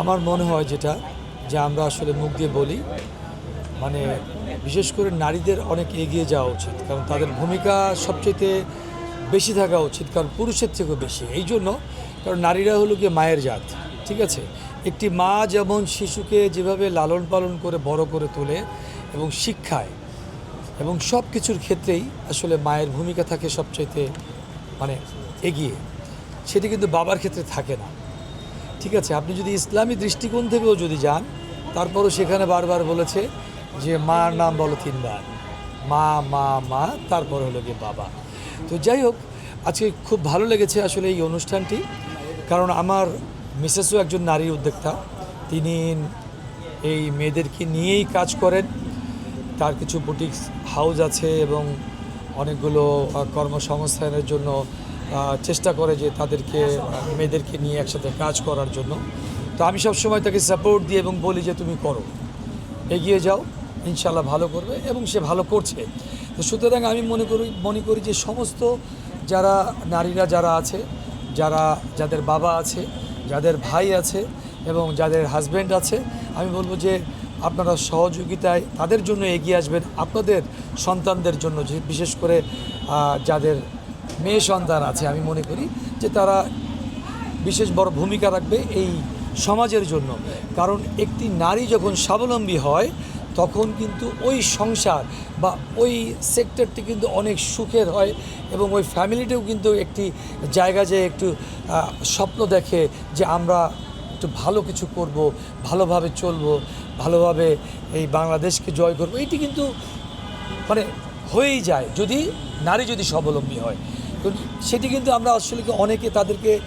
আমার মনে হয় যেটা, যে আমরা আসলে মুখ দিয়ে বলি মানে বিশেষ করে নারীদের অনেক এগিয়ে যাওয়া উচিত, কারণ তাদের ভূমিকা সবচেয়ে বেশি থাকা উচিত, কারণ পুরুষের থেকেও বেশি। এই জন্য কারণ নারীরা হলো গিয়ে মায়ের জাত, ঠিক আছে? একটি মা যেমন শিশুকে যেভাবে লালন পালন করে বড় করে তোলে এবং শিক্ষায়, এবং সব কিছুর ক্ষেত্রেই আসলে মায়ের ভূমিকা থাকে সবচাইতে মানে এগিয়ে। সেটি কিন্তু বাবার ক্ষেত্রে থাকে না। ঠিক আছে, আপনি যদি ইসলামী দৃষ্টিকোণ থেকেও যদি যান, তারপরও সেখানে বারবার বলেছে যে মার নাম বলো তিনবার। মা মা মা, তারপর হলো গিয়ে বাবা। তো যাই হোক, আজকে খুব ভালো লেগেছে আসলে এই অনুষ্ঠানটি, কারণ আমার মিসেসও একজন নারী উদ্যোক্তা। তিনি এই মেয়েদেরকে নিয়েই কাজ করেন। তার কিছু বুটিক হাউস আছে এবং অনেকগুলো কর্মসংস্থানের জন্য চেষ্টা করে যে তাদেরকে মেয়েদেরকে নিয়ে একসাথে কাজ করার জন্য। তো আমি সবসময় তাকে সাপোর্ট দিই এবং বলি যে তুমি করো। এগিয়ে যাও ইনশাল্লাহ ভালো করবে এবং সে ভালো করছে। তো সুতরাং আমি মনে করি মনে করি যে সমস্ত যারা নারীরা যারা আছে, যারা, যাদের বাবা আছে, যাদের ভাই আছে এবং যাদের হাজব্যান্ড আছে, আমি বলব যে আপনারা সহযোগিতায় তাদের জন্য এগিয়ে আসবেন। আপনাদের সন্তানদের জন্য বিশেষ করে যাদের মেয়ে সন্তান আছে, আমি মনে করি যে তারা বিশেষ বড় ভূমিকা রাখবে এই সমাজের জন্য। কারণ একটি নারী যখন স্বাবলম্বী হয়, তখন কিন্তু ওই সংসার বা ওই সেক্টরটি কিন্তু অনেক সুখের হয় এবং ওই ফ্যামিলিতেও কিন্তু একটি জায়গা যে একটু স্বপ্ন দেখে যে আমরা একটু ভালো কিছু করব, ভালোভাবে চলবো, ভালোভাবে এই বাংলাদেশকে জয় করব। এটি কিন্তু মানে হয়েই যায়। যদি নারী যদি স্বাবলম্বী হয় তো সেটি কিন্তু আমরা আসলে অনেকে তাদেরকে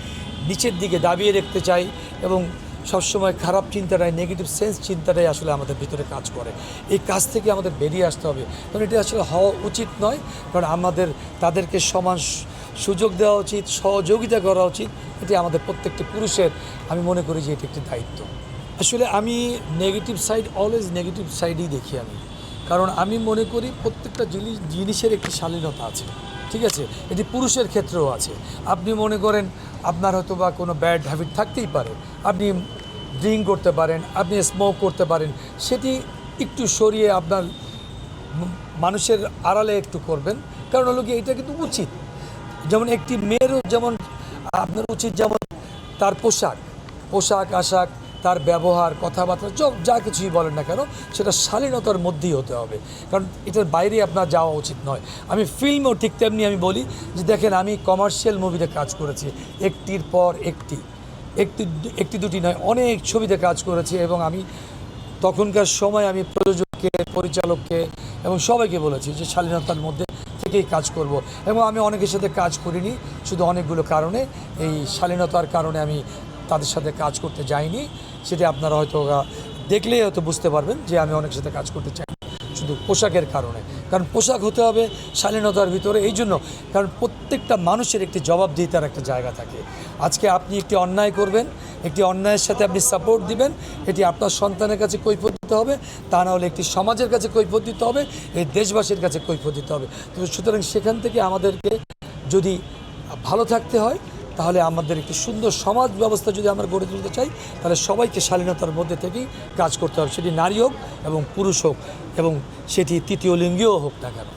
নিচের দিকে দাবিয়ে রাখতে চাই এবং সবসময় খারাপ চিন্তাটাই নেগেটিভ সেন্স চিন্তাটাই আসলে আমাদের ভিতরে কাজ করে। এই কাজ থেকে আমাদের বেরিয়ে আসতে হবে। কারণ এটি আসলে হওয়া উচিত নয়। কারণ আমাদের, তাদেরকে সমান সুযোগ দেওয়া উচিত, সহযোগিতা করা উচিত। এটি আমাদের প্রত্যেকটি পুরুষের, আমি মনে করি যে এটি একটি দায়িত্ব। আসলে আমি নেগেটিভ সাইড অলওয়েজ নেগেটিভ সাইডই দেখি আমি। কারণ আমি মনে করি প্রত্যেকটা জিনিস, জিনিসের একটি শালীনতা আছে, ঠিক আছে? এটি পুরুষের ক্ষেত্রেও আছে। আপনি মনে করেন আপনার হয়তো বা কোনো ব্যাড হ্যাবিট থাকতেই পারে। আপনি ড্রিঙ্ক করতে পারেন, আপনি স্মোক করতে পারেন, সেটি একটু সরিয়ে আপনার মানুষের আড়ালে একটু করবেন। কারণ হলো কি, এটা কিন্তু উচিত। যেমন একটি মেয়েরও যেমন, আপনার উচিত যেমন তার পোশাক পোশাক, আশাক তার ব্যবহার, কথাবার্তা সব যা কিছুই বলেন না কেন, সেটা শালীনতার মধ্যেই হতে হবে। কারণ এটার বাইরে আপনার যাওয়া উচিত নয়। আমি ফিল্মও ঠিক তেমনি আমি বলি যে, দেখেন আমি কমার্শিয়াল মুভিতে কাজ করেছি। একটির পর একটি। একটি একটি দুটি নয়, অনেক ছবিতে কাজ করেছি এবং আমি তখনকার সময় আমি প্রযোজককে, পরিচালককে এবং সবাইকে বলেছি যে, শালীনতার মধ্যে থেকেই কাজ করব। এবং আমি অনেকের সাথে কাজ করিনি, শুধু অনেকগুলো কারণে। এই শালীনতার কারণে আমি তাদের সাথে কাজ করতে যাইনি, সেটা আপনারা হয়তো দেখলেই হয়তো বুঝতে পারবেন যে আমি অনেক সাথে কাজ করতে চাই শুধু পোশাকের কারণে। কারণ পোশাক হতে হবে শালীনতার ভিতরে, এই জন্য, কারণ প্রত্যেকটা মানুষের একটি জবাবদিহিতার একটা জায়গা থাকে। আজকে আপনি একটি অন্যায় করবেন, একটি অন্যায়ের সাথে আপনি সাপোর্ট দিবেন, এটি আপনার সন্তানের কাছে কৈফত দিতে হবে, তা না হলে একটি সমাজের কাছে কৈফত দিতে হবে, এই দেশবাসীর কাছে কৈফত দিতে হবে। তো সুতরাং সেখান থেকে আমাদেরকে যদি ভালো থাকতে হয় তাহলে আমাদের একটি সুন্দর সমাজ ব্যবস্থা যদি আমরা গড়ে তুলতে চাই, তাহলে সবাইকে শালীনতার মধ্যে থেকেই কাজ করতে হবে। সেটি নারী হোক এবং পুরুষ হোক এবং সেটি তৃতীয় লিঙ্গীয় হোক না কেন।